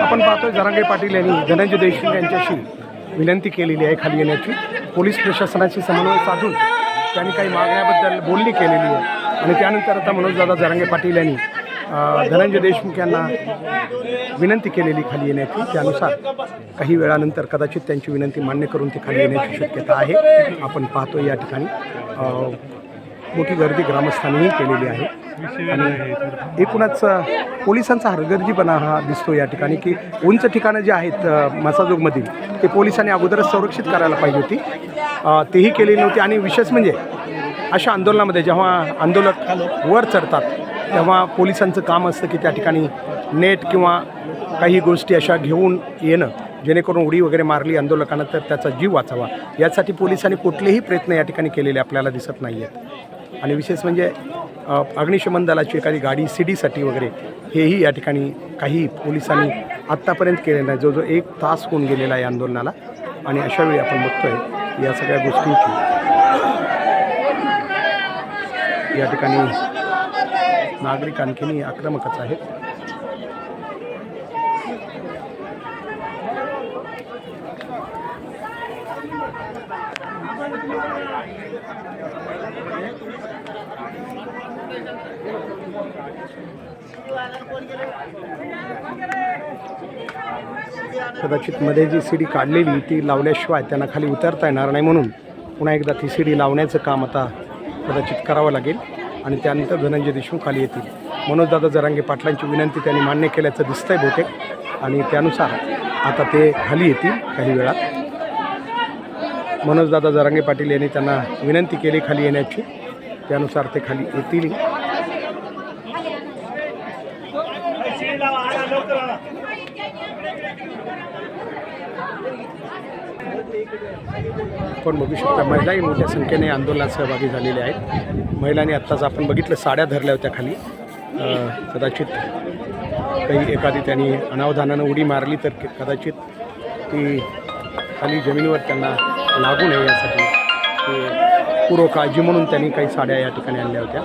आपण पाहतोय जरांगे पाटील यांनी धनंजय देशमुख यांच्याशी विनंती केलेली आहे खाली येण्याची. पोलीस प्रशासनाशी समन्वय साधून त्यांनी काही मागण्याबद्दल बोलणी केलेली आहे. आणि त्यानंतर आता मनोजदादा जरांगे पाटील यांनी धनंजय देशमुख यांना विनंती केलेली खाली येण्याची. त्यानुसार काही वेळानंतर कदाचित त्यांची विनंती मान्य करून ती खाली येण्याची शक्यता आहे. आपण पाहतो या ठिकाणी. मोठी गर्दी ग्रामस्थांनीही केलेली आहे. आणि एकूणच पोलिसांचा हरगर्जीपणा हा दिसतो या ठिकाणी की उंच ठिकाणं जी आहेत मसाजोगमधील ते पोलिसांनी अगोदरच संरक्षित करायला पाहिजे होती. तेही केलेली नव्हती आणि विशेष म्हणजे अशा आंदोलनामध्ये जेव्हा आंदोलक वर चढतात तेव्हा पोलिसांचं काम असतं की त्या ठिकाणी नेट किंवा काही गोष्टी अशा घेऊन येणं जेणेकरून उडी वगैरे मारली आंदोलकांना तर त्याचा जीव वाचावा. यासाठी पोलिसांनी कुठलेही प्रयत्न या ठिकाणी केलेले आपल्याला दिसत नाही आहेत आणि विशेष म्हणजे अग्निशमन दलाची एखादी गाडी सी डीसाठी वगैरे हेही या ठिकाणी काही पोलिसांनी आत्तापर्यंत केले नाही. जो जो एक तास होऊन गेलेला आहे आंदोलनाला. आणि अशावेळी आपण बघतोय या सगळ्या गोष्टींची या ठिकाणी नागरिक आणखीनही आक्रमकच आहेत. कदाचित मध्ये जी सी डी काढलेली ती लावल्याशिवाय त्यांना खाली उतरता येणार नाही म्हणून पुन्हा एकदा ती सी डी लावण्याचं काम आता कदाचित करावं लागेल आणि त्यानंतर धनंजय देशमुख खाली येतील. मनोजदादा जरांगे पाटलांची विनंती त्यांनी मान्य केल्याचं दिसतंय बहुतेक. आणि त्यानुसार आता ते खाली येतील काही वेळात. मनोजदादा जरांगे पाटील यांनी त्यांना विनंती केली खाली येण्याची. त्यानुसार ते खाली येतील. आपण बघू शकता महिलाही मोठ्या संख्येने आंदोलनात सहभागी झालेल्या आहेत. महिलांनी आत्ताच आपण बघितलं साड्या धरल्या होत्या खाली. कदाचित काही एखादी त्यांनी अनावधानानं उडी मारली तर कदाचित ती खाली जमिनीवर त्यांना लागू नये यासाठी पूर्व काळजी म्हणून त्यांनी काही साड्या या ठिकाणी आणल्या होत्या.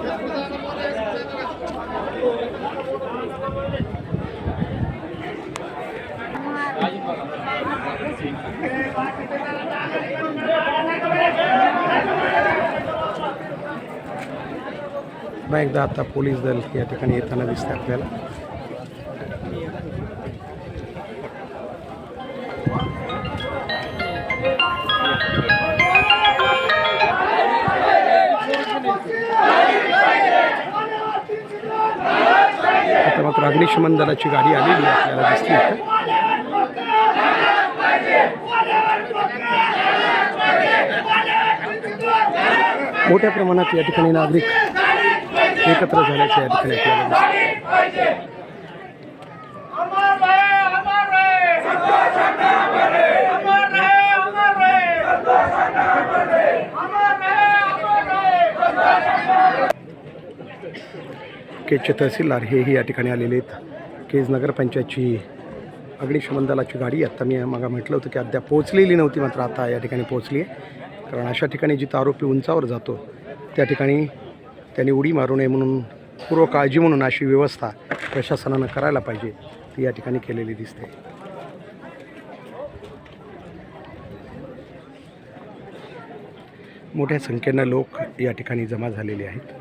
पुन्हा एकदा आता पोलीस दल या ठिकाणी येताना मात्र अग्निशमन दलाची गाडी आलेली आहे, आपल्याला दिसली इथं. मोठ्या प्रमाणात या नागरिक एकत्र झाल्याचे या ठिकाणी आपल्याला केजचे तहसीलदार हेही या ठिकाणी आलेले आहेत. केज नगरपंचायतची अग्निशमन दलाची गाडी आत्ता मी मागा म्हटलं होतं की अद्याप पोहोचलेली नव्हती मात्र आता या ठिकाणी पोहोचली आहे. कारण अशा ठिकाणी जिथं आरोपी उंचावर जातो त्या ठिकाणी त्यांनी उडी मारू नये म्हणून पूर्व काळजी म्हणून अशी व्यवस्था प्रशासनानं करायला पाहिजे ती या ठिकाणी केलेली दिसते. मोठ्या संख्येनं लोक या ठिकाणी जमा झालेले आहेत.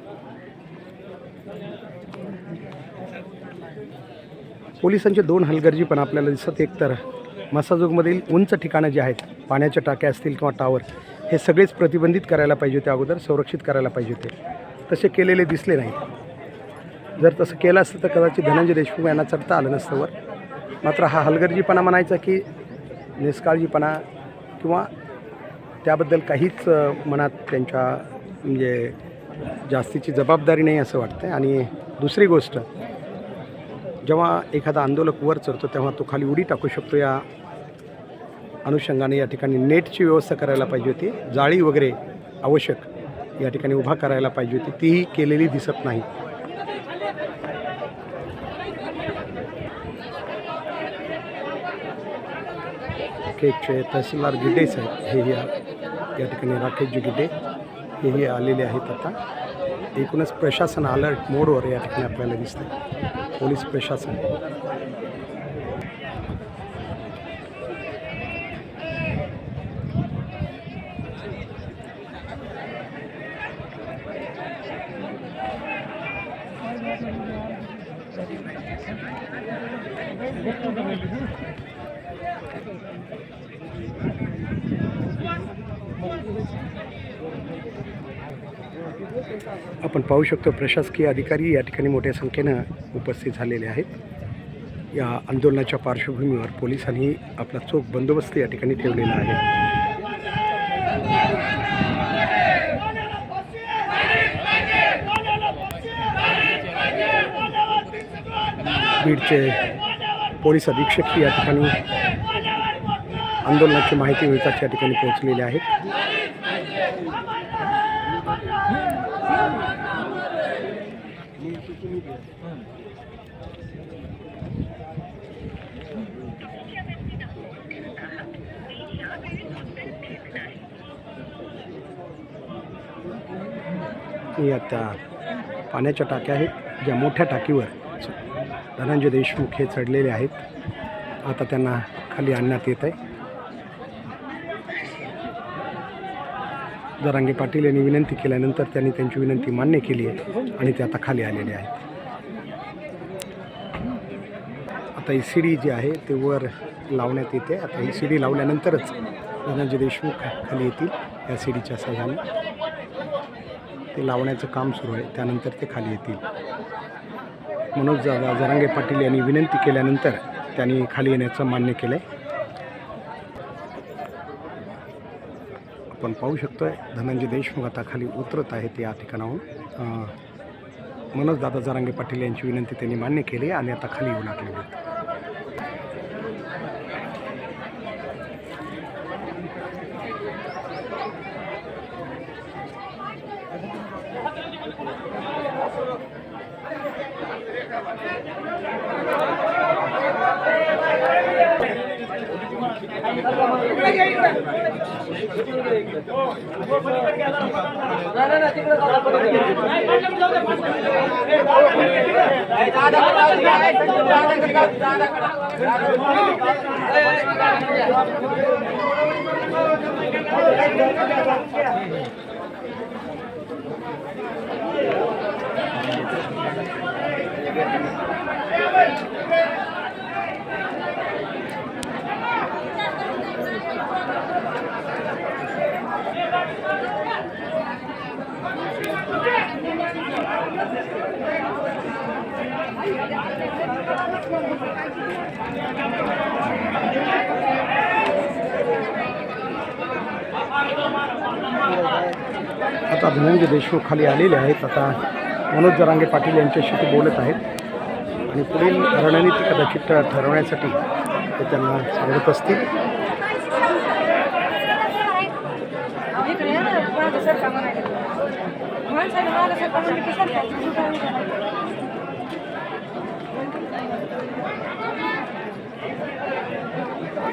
पोलिसांचे दोन हलगर्जी पण आपल्याला दिसत एक तर मसाजोगमधील उंच ठिकाणं जी आहेत पाण्याच्या टाक्या असतील किंवा टावर हे सगळेच प्रतिबंधित करायला पाहिजे होते अगोदर संरक्षित करायला पाहिजे होते. तसे केलेले दिसले नाही. जर तसं केलं असतं तर कदाचित धनंजय देशमुख यांना चढता आलं नसतं वर. मात्र हा हलगर्जीपणा म्हणायचा की निष्काळजीपणा किंवा त्याबद्दल काहीच मनात त्यांच्या म्हणजे जास्तीची जबाबदारी नाही असं वाटतं आणि दुसरी गोष्ट जेव्हा एखादा आंदोलक वर चढतो तेव्हा तो खाली उडी टाकू शकतो. या अनुषंगाने या ठिकाणी नेटची व्यवस्था करायला पाहिजे होती. जाळी वगैरे आवश्यक. या ठिकाणी उभा करायला पाहिजे होती. तीही केलेली दिसत नाही. राखेशचे तहसीलदार गिड्डे साहेब हेही या या ठिकाणी राकेशजी गिड्डे हेही आलेले आहेत आता. एकूणच प्रशासन अलर्ट मोडवर या ठिकाणी आपल्याला दिसतं पोलीस प्रशासन आपण पाहू शकतो प्रशासकीय अधिकारी या ठिकाणी मोठ्या संख्येनं उपस्थित झालेले आहेत. या आंदोलनाच्या पार्श्वभूमीवर पोलिसांनी आपला चोख बंदोबस्त या ठिकाणी ठेवलेला आहे. बीडचे पोलीस अधीक्षक या ठिकाणी आंदोलनाची माहिती मिळताच या ठिकाणी पोहोचलेले आहेत. या त्या पाण्याच्या टाक्या आहेत ज्या मोठ्या टाकीवर धनंजय देशमुख हे चढलेले आहेत. आता त्यांना खाली आणण्यात येत आहे. जरांगे पाटील यांनी विनंती केल्यानंतर त्यांनी त्यांची विनंती मान्य केली आहे आणि ते आता खाली आलेले आहेत. आता ही शिडी जी आहे ते वर लावण्यात येते. आता ही डी लावल्यानंतरच धनंजय देशमुख खाली येतील या शिडीच्या सहाय्याने. ते लावण्याचं काम सुरू आहे. त्यानंतर ते खाली येतील. मनोज दादा जरांगे पाटील यांनी विनंती केल्यानंतर त्यांनी खाली येण्याचं मान्य केलं आहे आपण पाहू शकतो आहे धनंजय देशमुख आता खाली उतरत आहेत या ठिकाणाहून. मनोज दादा जरांगे पाटील यांची विनंती त्यांनी मान्य केली आणि आता खाली येऊ लागलेले आहेत आता धनंजय देशमुख खाली आलेले आहेत. आता मनोज जरांगे पाटील यांच्याशी ते बोलत आहेत. आणि पुढील रणनीती कदाचित ठरवण्यासाठी ते त्यांना सांगत असतील इकडे ये ना, मागं सरका म्हणायचं. माणसाने मागं सरका म्हणलं की सरकायचं. तू काय म्हणते? इकडे सरका आता. इकडे सरका. मला इकडे सरका. माय आहे. माय आहे. अलीकडे ये.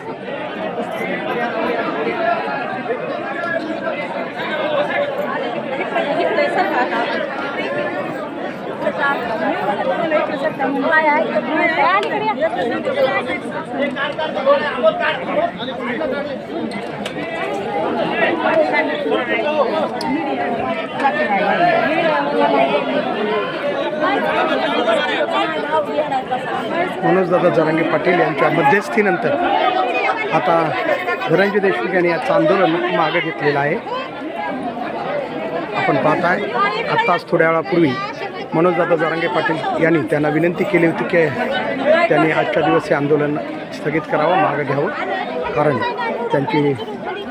मनोजदादा जरांगे पाटील यांच्या मध्यस्थीनंतर आता धनंजय देशमुख यांनी याचं आंदोलन मागे घेतलेलं आहे. आपण पाहताय आत्ताच थोड्या वेळापूर्वी मनोजदादा जरांगे पाटील यांनी त्यांना विनंती केली होती की त्यांनी आजच्या दिवस हे आंदोलन स्थगित करावं मागं घ्यावं. कारण त्यांची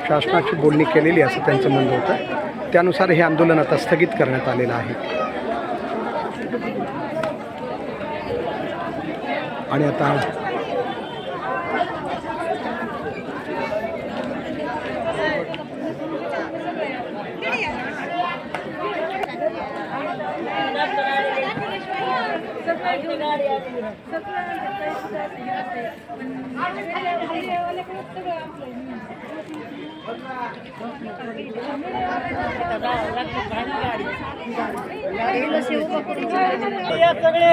शासनाची बोलणी केलेली असं त्यांचं म्हणणं होतं. त्यानुसार हे आंदोलन आता स्थगित करण्यात आलेलं आहे. आणि आता सगळे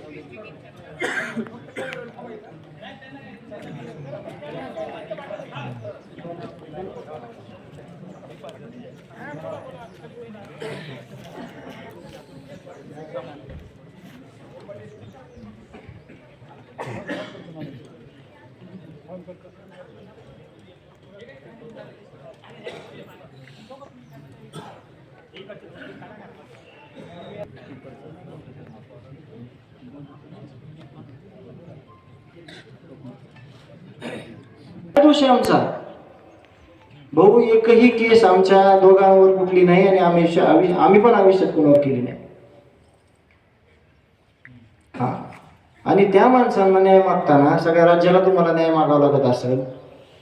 दोष आहे आमचा? भाऊ एकही केस आमच्या दोघांवर कुठली नाही आणि आम्ही आम्ही आम्ही पण आयुष्यात कोणावर केली नाही हा आणि त्या माणसांना न्याय मागताना सगळ्या राज्याला तुम्हाला न्याय मागावा लागत असेल.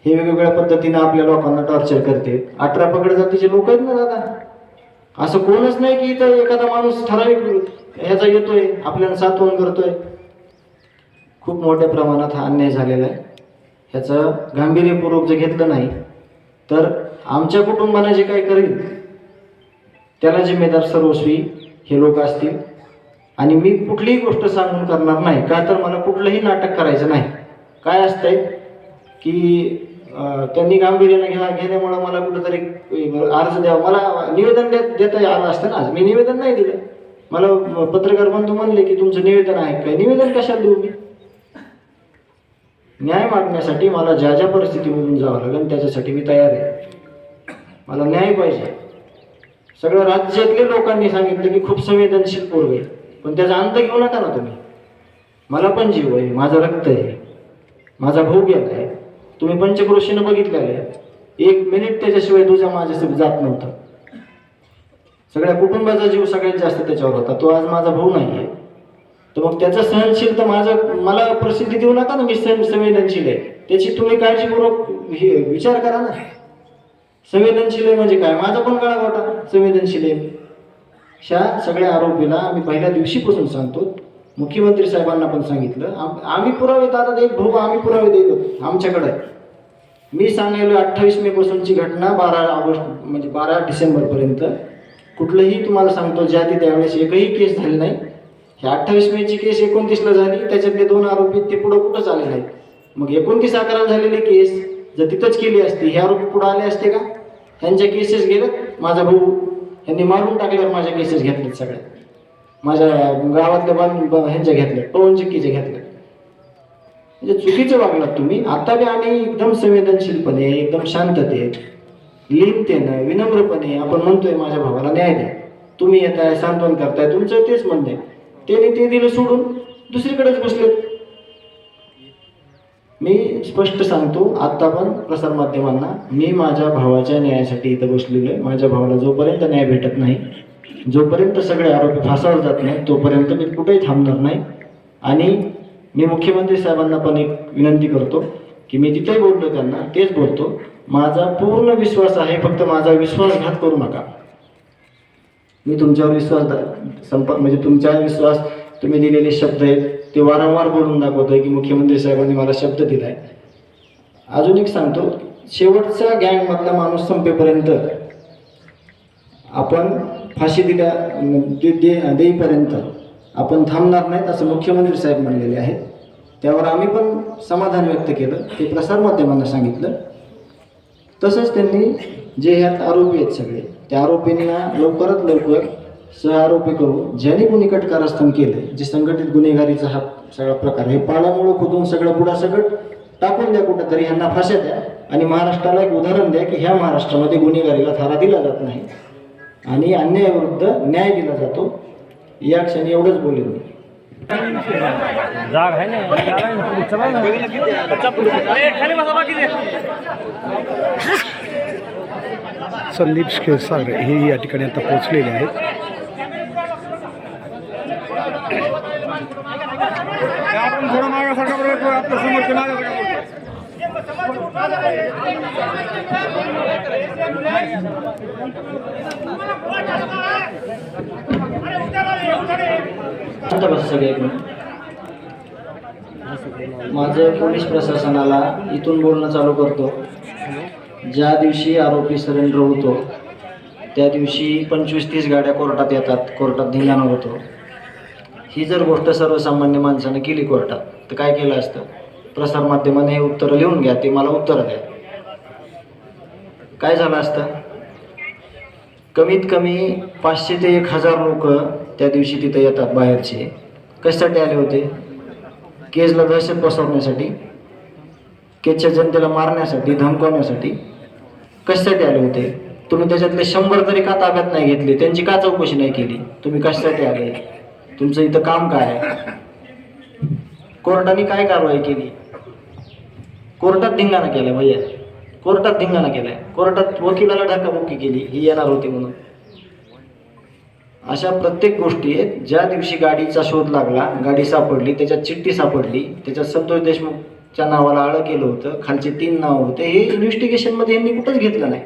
हे वेगवेगळ्या पद्धतीने आपल्या लोकांना टॉर्चर करते. अठरा पकड जातीचे लोक आहेत ना दादा? असं कोणच नाही की इथं एखादा माणूस ठराविक ह्याचा येतोय आपल्याला सातवण करतोय. खूप मोठ्या प्रमाणात हा अन्याय झालेला आहे. ह्याचं गांभीर्यपूर्वक जर घेतलं नाही तर आमच्या कुटुंबाने जे काही करेल त्याला जिम्मेदार सर्वस्वी हे लोक असतील. आणि मी कुठलीही गोष्ट सांगून करणार नाही. का तर मला कुठलंही नाटक करायचं नाही. काय असतंय? की त्यांनी गांभीर्यानं घ्या घेण्यामुळं मला कुठंतरी अर्ज द्यावा मला निवेदन देत देता आलं असतं ना आज. मी निवेदन नाही दिलं. मला पत्रकार बंधू म्हणले की तुमचं निवेदन आहे काय निवेदन कशाला देऊ मी? न्याय मागण्यासाठी मला ज्या ज्या परिस्थितीमधून जावं लागेल त्याच्यासाठी मी तयार आहे. मला न्याय पाहिजे. सगळं राज्यातल्या लोकांनी सांगितलं की खूप संवेदनशील पोरग पण त्याचा अंत घेऊ नका ना तुम्ही मला पण जीव आहे माझं रक्त आहे माझा भाऊ गेला आहे. तुम्ही पंचक्रोशीनं बघितलेलं आहे. एक मिनिट त्याच्याशिवाय तुझ्या माझ्यासोबत जात नव्हतं. सगळ्या कुटुंबाचा जीव सगळ्यात जास्त त्याच्यावर होता. तो आज माझा भाऊ नाही आहे तर मग त्याचं सहनशील तर माझं मला प्रसिद्धी देऊ नका ना मी सं संवेदनशील आहे. त्याची तुम्ही काळजीपूर्वक हे विचार करा ना. संवेदनशील आहे म्हणजे काय? माझा पण काळा गोटा संवेदनशील आहे. अशा सगळ्या आरोपीला आम्ही पहिल्या दिवशीपासून सांगतो. मुख्यमंत्री साहेबांना पण सांगितलं. आम- आम्ही पुरावे दादा देत भाऊ आम्ही पुरावे देतो आमच्याकडे. मी सांगायलो अठ्ठावीस मे पासूनची घटना बारा ऑगस्ट म्हणजे बारा डिसेंबरपर्यंत कुठलंही तुम्हाला सांगतो ज्या ती त्यावेळेस एकही केस झाली नाही. ही अठ्ठावीस मेची केस एकोणतीसला झाली त्याच्यातले दोन आरोपी ते पुढं कुठंच आले नाहीत मग एकोणतीस अकराला झालेली केस जर तिथंच केली असती हे आरोपी पुढं आले असते का? ह्यांच्या केसेस गेलेत? माझा भाऊ यांनी मारून टाकल्यावर माझ्या केसेस घेतल्यात सगळ्या माझ्या गावातल्या बांध ह्यांच्या घेतल्या पवन चिक्कीच्या घेतल्या म्हणजे चुकीचं वागलात तुम्ही. आता बी आणि एकदम संवेदनशीलपणे एकदम शांततेत लीनतेनं विनम्रपणे आपण म्हणतोय माझ्या भावाला न्याय द्या. तुम्ही येताय सांत्वन करताय तुमचं तेच म्हणणं आहे. त्याने ते दिलं सोडून दुसरीकडेच बसलेत. स्पष्ट सांगतो आत्ता पण प्रसारमाध्यमांना मी माझ्या भावाच्या न्यायासाठी इथं बसलेलो आहे माझ्या भावाला जोपर्यंत न्याय भेटत नाही जोपर्यंत सगळे आरोपी फासावर जात नाही तोपर्यंत मी कुठेही थांबणार नाही. आणि मी मुख्यमंत्री साहेबांना पण एक विनंती करतो की मी तिथेही बोललो त्यांना तेच बोलतो. माझा पूर्ण विश्वास आहे फक्त माझा विश्वासघात करू नका. मी तुमच्यावर विश्वास संप म्हणजे तुमच्या विश्वास तुम्ही दिलेले शब्द आहेत ते वारंवार बोलून दाखवतोय की मुख्यमंत्री साहेबांनी मला शब्द दिलाय. अजून एक सांगतो शेवटचा गँगमधला माणूस संपेपर्यंत आपण फाशी दिल्या दे- देईपर्यंत आपण थांबणार नाहीत असं मुख्यमंत्री साहेब म्हणलेले आहेत. त्यावर आम्ही पण समाधान व्यक्त केलं ते प्रसारमाध्यमांना सांगितलं. तसंच त्यांनी जे ह्यात आरोपी आहेत सगळे त्या आरोपींना लवकरात लवकर सहआरोपी करू ज्यांनी गुन्हे कारस्थान केले जे संघटित गुन्हेगारीचा हा सगळा प्रकार हे पाण्यामुळं खुदून सगळं सगळं टाकून द्या कुठं तरी ह्यांना फाश्या द्या. आणि महाराष्ट्राला एक उदाहरण द्या की ह्या महाराष्ट्रामध्ये गुन्हेगारीला थारा दिला जात नाही आणि अन्यायाविरुद्ध न्याय दिला जातो. या क्षणी एवढंच बोलेन मी. जाग आहे ना चला ना. संदीप क्षीरसागर हे या ठिकाणी आता पोहोचलेले आहेत आपण थोडं मागे सरका बरोबर आपल्या समोरच्या मागे सरका शांत बसा सगळे एक मिनिट. माझं पोलीस प्रशासनाला इथून बोलणं चालू करतो. ज्या दिवशी आरोपी सरेंडर होतो त्या दिवशी पंचवीस तीस गाड्या कोर्टात येतात कोर्टात धिंगाणा होतो. ही जर गोष्ट सर्वसामान्य माणसानं केली कोर्टात तर काय केलं असतं? प्रसारमाध्यमाने हे उत्तरं लिहून घ्या ते मला उत्तरं द्या. काय झालं असतं? कमीत कमी पाचशे ते एक हजार लोक त्या दिवशी तिथं येतात बाहेरचे. कशासाठी आले होते? केजला दहशत पसरवण्यासाठी? केजच्या जनतेला मारण्यासाठी धमकवण्यासाठी? कशासाठी आले होते? तुम्ही त्याच्यातले शंभर तरी का ताब्यात नाही घेतले? त्यांची का चौकशी नाही केली? तुम्ही कशासाठी आले? तुमचं इथं काम काय आहे? कोर्टाने काय कारवाई केली? कोर्टात धिंगाणा केला भैया. कोर्टात धिंगाणा केलाय. कोर्टात वकिलाला ढाकाबुकी केली ही येणार होती म्हणून. अशा प्रत्येक गोष्टी आहेत. ज्या दिवशी गाडीचा शोध लागला गाडी सापडली त्याच्यात चिठ्ठी सापडली त्याच्यात संतोष देशमुखच्या नावाला आळं केलं होतं खालचे तीन नाव होते हे इन्व्हेस्टिगेशनमध्ये यांनी कुठंच घेतलं नाही.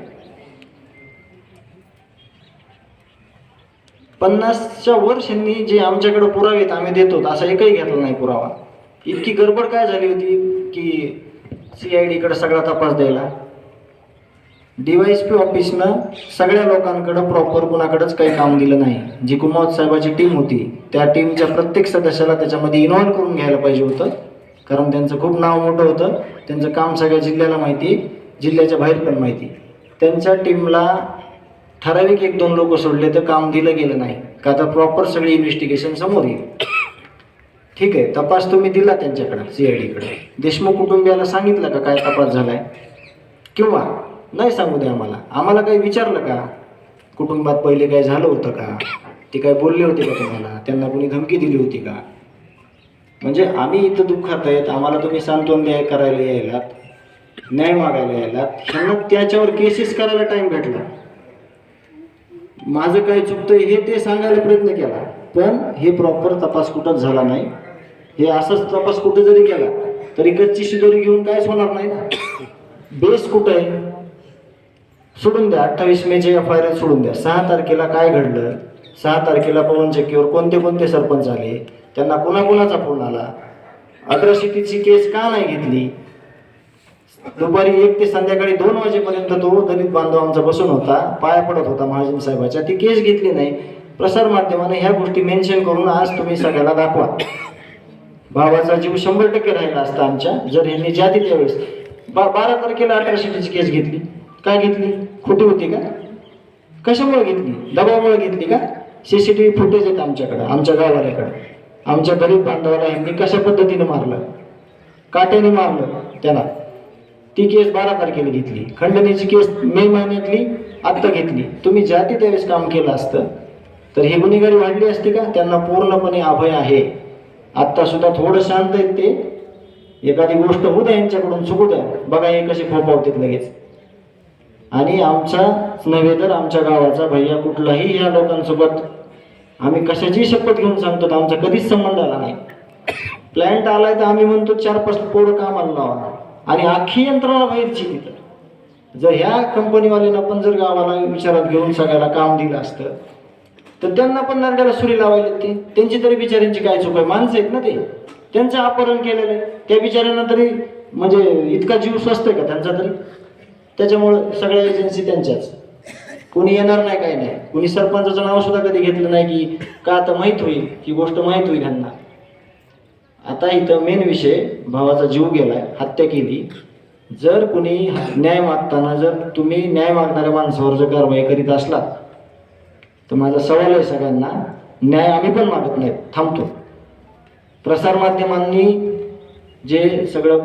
पन्नासच्या वर्ष यांनी जे आमच्याकडे पुरावे आहेत आम्ही देतो असा एकही घेतला नाही पुरावा. इतकी गडबड काय झाली होती की सी आय डीकडे सगळा तपास द्यायला? डीवायएसपी ऑफिसनं सगळ्या लोकांकडं प्रॉपर कुणाकडंच काही काम दिलं नाही. जी कुमावत साहेबाची टीम होती त्या टीमच्या प्रत्येक सदस्याला त्याच्यामध्ये इन्व्हॉल्व करून घ्यायला पाहिजे होतं. कारण त्यांचं खूप नाव मोठं होतं. त्यांचं काम सगळ्या जिल्ह्याला माहिती जिल्ह्याच्या बाहेर पण माहिती. त्यांच्या टीमला ठराविक एक दोन लोक सोडले तर काम दिलं गेलं नाही. का आता प्रॉपर सगळी इन्व्हेस्टिगेशन समोर येईल. ठीक आहे तपास तुम्ही दिला त्यांच्याकडं सी आय डीकडे देशमुख कुटुंबियाला सांगितलं का काय तपास झालाय? किंवा नाही सांगू दे आम्हाला. आम्हाला काही विचारलं का? कुटुंबात पहिले काय झालं होतं का? ते काय बोलले होते का तुम्हाला? त्यांना कोणी धमकी दिली होती का? म्हणजे आम्ही इथं दुःखात आहेत आम्हाला तुम्ही सांत्वन द्याय करायला यायलात न्याय मागायला यायलात. ह्यांना त्याच्यावर केसेस करायला टाईम भेटला. माझं काय चुकतंय हे ते सांगायला प्रयत्न केला. पण हे प्रॉपर तपास कुठंच झाला नाही. हे असंच तपास कुठं जरी केला तरी कच्ची शिदोरी घेऊन काहीच होणार नाही बेस कुठं आहे? सोडून द्या अठ्ठावीस मेचे एफ आय आर सोडून द्या. सहा तारखेला काय घडलं? सहा तारखेला पवन चक्कीवर कोणते कोणते सरपंच आले? त्यांना कुणाकुणाचा फोन आला? अट्रॉसिटीची केस का नाही घेतली? दुपारी एक ते संध्याकाळी दोन वाजेपर्यंत तो दलित बांधव आमचा बसून होता पाया पडत होता महाजन साहेबाच्या. ती केस घेतली नाही. प्रसारमाध्यमाने ह्या गोष्टी मेन्शन करून आज तुम्ही सगळ्याला दाखवा. भावाचा जीव शंभर टक्के राहिला असता आमच्या जर यांनी जाती त्यावेळेस. बा बारा तारखेला अठराशेची केस घेतली. काय घेतली? खोटी होती का? कशामुळे घेतली? दबावामुळे घेतली का? C C T V footage आहेत आमच्याकडं आमच्या गावाल्याकडं आमच्या गरीब बांधवाला यांनी कशा पद्धतीने मारलं? काट्याने मारलं त्याला. ती केस बारा तारखेला घेतली. खंडणीची केस मे महिन्यातली आत्ता घेतली. तुम्ही जाती त्यावेळेस काम केलं असतं. तर ही गुन्हेगारी वाढली असती का? त्यांना पूर्णपणे अभय आहे. आत्ता सुद्धा थोडं शांत आहेत ते. एखादी गोष्ट होऊ द्या यांच्याकडून चुकू द्या. बघा हे कसे फोपावतात लगेच. आणि आमचा नव्हे तर आमच्या गावाचा भैया कुठलाही ह्या लोकांसोबत आम्ही कशाची शपथ घेऊन सांगतो तर आमचा कधीच संबंध आला नाही. प्लॅन्ट आलाय तर आम्ही म्हणतो चार पाच पोरं कामाला लावा. आणि अख्खी यंत्रणा बाहेरची तिथं जर ह्या कंपनीवाल्यांना पण जर गावाला विचारात घेऊन सगळ्याला काम दिलं असतं तर त्यांना पण नरड्याला सुरी लावायला ते त्यांची तरी बिचाऱ्यांची काय चूक आहे? माणसं आहेत ना ते. त्यांचं अपहरण केलेलं आहे. त्या बिचाऱ्यांना तरी म्हणजे इतका जीव स्वस्त आहे का त्यांचा तरी? त्याच्यामुळं सगळ्या एजन्सी त्यांच्याच. कोणी येणार नाही काही नाही. कोणी सरपंचाचं नाव सुद्धा कधी घेतलं नाही की का आता माहीत होईल ही गोष्ट माहीत होईल ह्यांना. आता इथं मेन विषय भावाचा जीव गेलाय हत्या केली. जर कुणी न्याय मागताना जर तुम्ही न्याय मागणाऱ्या माणसावर जर कारवाई करीत असलात तर माझा सवाल आहे सगळ्यांना. न्याय आम्ही पण मागत नाही थांबतो. प्रसारमाध्यमांनी जे सगळं